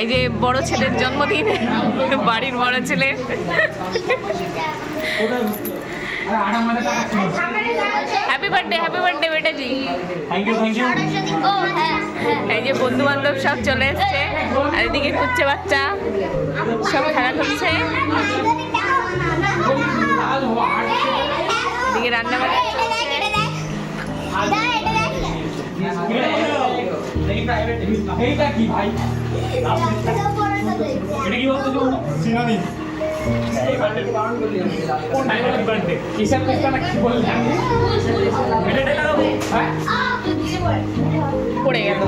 এই যে বড় ছেলের জন্মদিন বাড়ির বড় ছেলে। হ্যাপি বার্থডে হ্যাপি বার্থডে বেটাজি। এই যে বন্ধু বান্ধব সব চলে এসছে আর এদিকে কুচ্ছে বাচ্চা সব খেলা করছে। এদিকে রান্না বান্না এইটা কি ভাই? এটা কি বলতো সিনোনি কিসের পেছনে না কি বললাম হ্যাঁ? পড়ে গেল।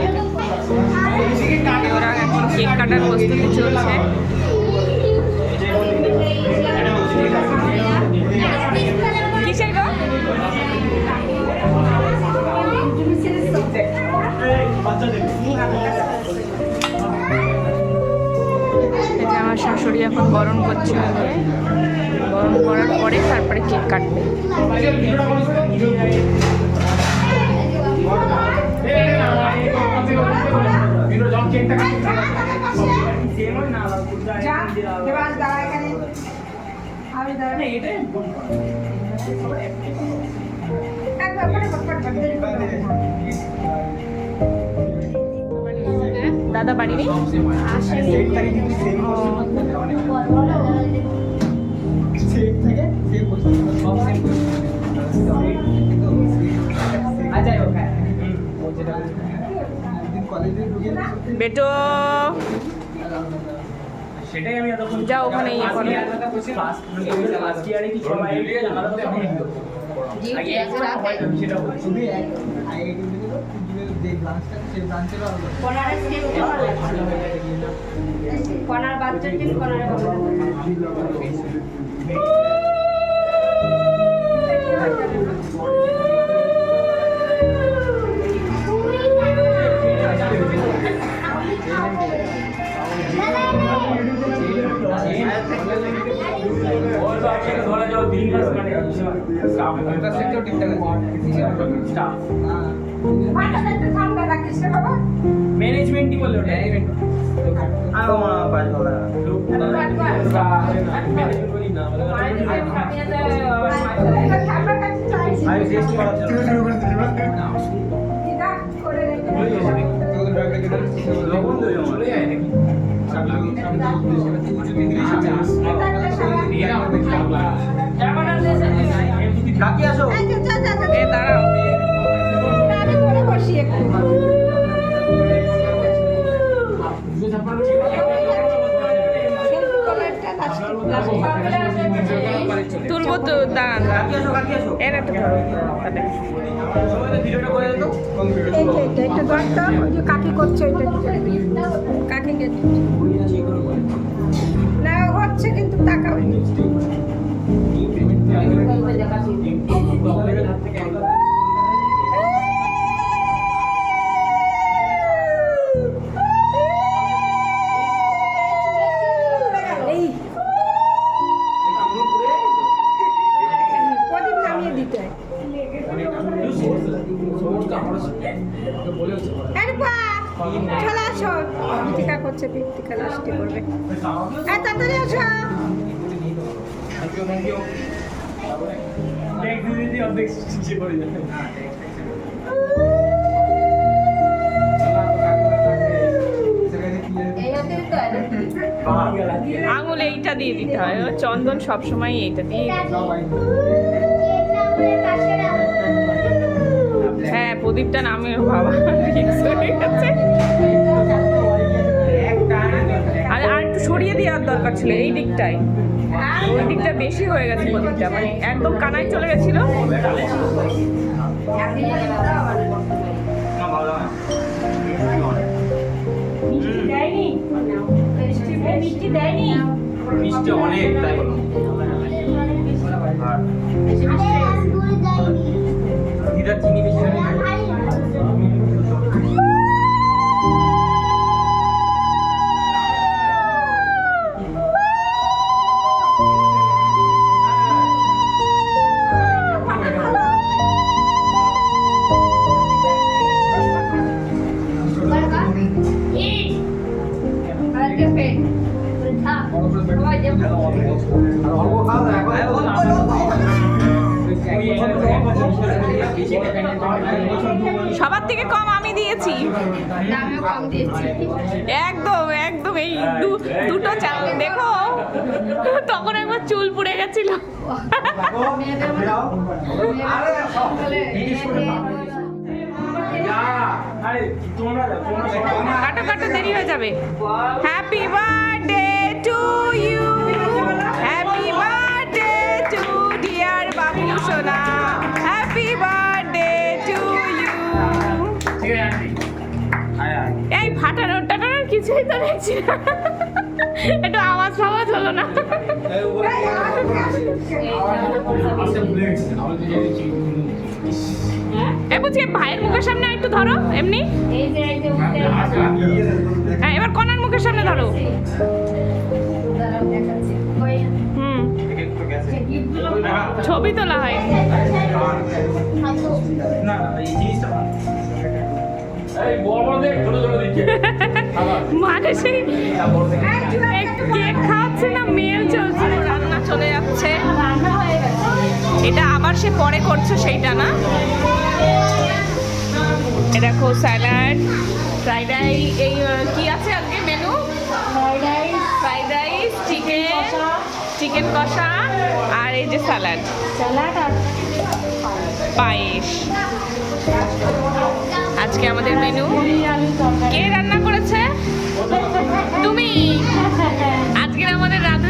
এখন কেক কাটার প্রস্তুতি চলছে। যে আমার শাশুড়ি এখন গরম করছে ওকে। গরম করার পরে তারপরে কেক কাটবে। দাদা বাড়ি নেই বেটো সেটাই আমি এতক্ষণ যাও ওখানে ইয়ে করো। আজকে আরে কি। আগে একটা বাচ্চা কিন্তু বাচ্চার কনার ম্যানেজমেন্টই বলল ম্যানেজমেন্ট আর মা পাঁচ চাইছি আমি টেস্ট করার জন্য ডাকি আসো। এ দাঁড়াও। আমি করে বসি একটু। তুলবো তো দাঁড়ান। এর একটা ধরো। এটা এটা ওই কাকি করছে ওইটা কাকি না হচ্ছে কিন্তু টাকা হয়নি এই প্রদীপ নামিয়ে দিতে হয় এরপা চলে আসো আঙুল এইটা দিয়ে দিতে হয়। চন্দন সবসময় এইটা দিয়ে হ্যাঁ। প্রদীপটা নামের বাবা আর একটু সরিয়ে দেওয়ার দরকার ছিল এই দিকটাই ওই দিকটা বেশি হয়ে গেছে প্রদীপটা মানে একদম কানায় চলে গেছিল। মিষ্টি অনেক, তাই বলো সবার থেকে কম আমি দিয়েছি। একদম একদম এই দুটো চাল। দেখো তখন একবার চুল পুড়ে গেছিল। কাটো কাটো দেরি হয়ে যাবে। হ্যাপি বার্থডে কিছুই তো দেখছি না। একটু আওয়াজ ফাওয়াজ হলো না। এ বলছি ভাইয়ের মুখের সামনে একটু ধরো এমনি? হ্যাঁ এবার কনার মুখের সামনে ধরো। হুম। ছবি তোলা হয়। না এই জিনিসটা এই বড় বড় দেখ ছোট ছোট দিচ্ছে। মানে সেই কেক খাওয়াচ্ছে না মেল চলছে রান্না চলে যাচ্ছে। এটা আবার সে পরে করছে সেইটা না? দেখো স্যালাড ফ্রাইড রাইস এই কি আছে আজকে menu fried rice fried rice chicken chicken কষা। আর এই যে স্যালাড। স্যালাড আর পায়েস। আজকে আমাদের মেনু কে রান্না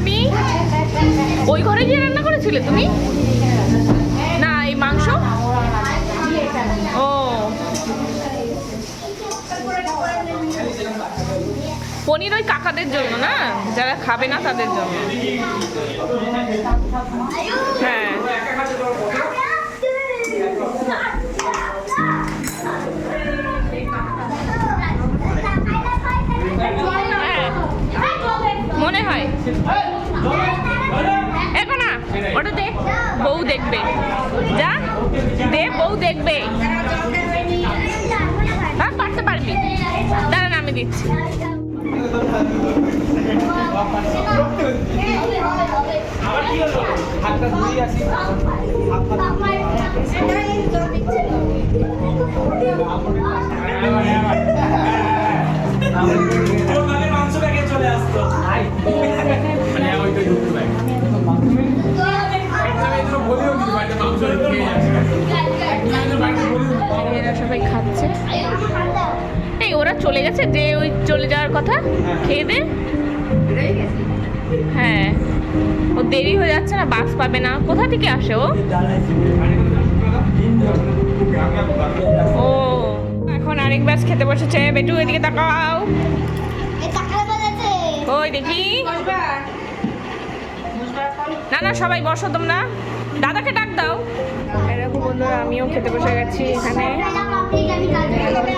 আমাদের ওই ঘরে গিয়ে রান্না করেছিলে তুমি? না, এই মাংস? ও। পনির ওই কাকাদের জন্য, না? যারা খাবে না তাদের জন্য। হ্যাঁ। বউ দেখবে। হ্যাঁ পারতে পারবি। দাঁড়ান আমি দিচ্ছি। হাতটা ধুই আসি। চলে গেছে, যে ওই চলে যাওয়ার কথা, খেয়ে দে। হ্যাঁ। ও দেরি হয়ে যাচ্ছে না, বাস পাবে না। কোথা থেকে আসে ও? ও, এখন আরেক ব্যাস খেতে বসেছে। বেটু, এদিকে তাকাও। ওই দেখি। না না, সবাই বসো তোমরা। দাদাকে ডাক দাও। এরকম বন্ধুরা, আমিও খেতে বসে গেছি এখানে।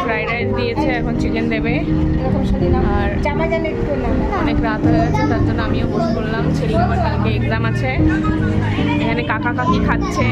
ফ্রাইড রাইস দিয়েছে, এখন চিকেন দেবে। আর অনেক রাত হয়ে গেছে, তার জন্য আমিও বসে পড়লাম। ছেলে আমার কালকে এক্সাম আছে। এখানে কাকা কাকি খাচ্ছে।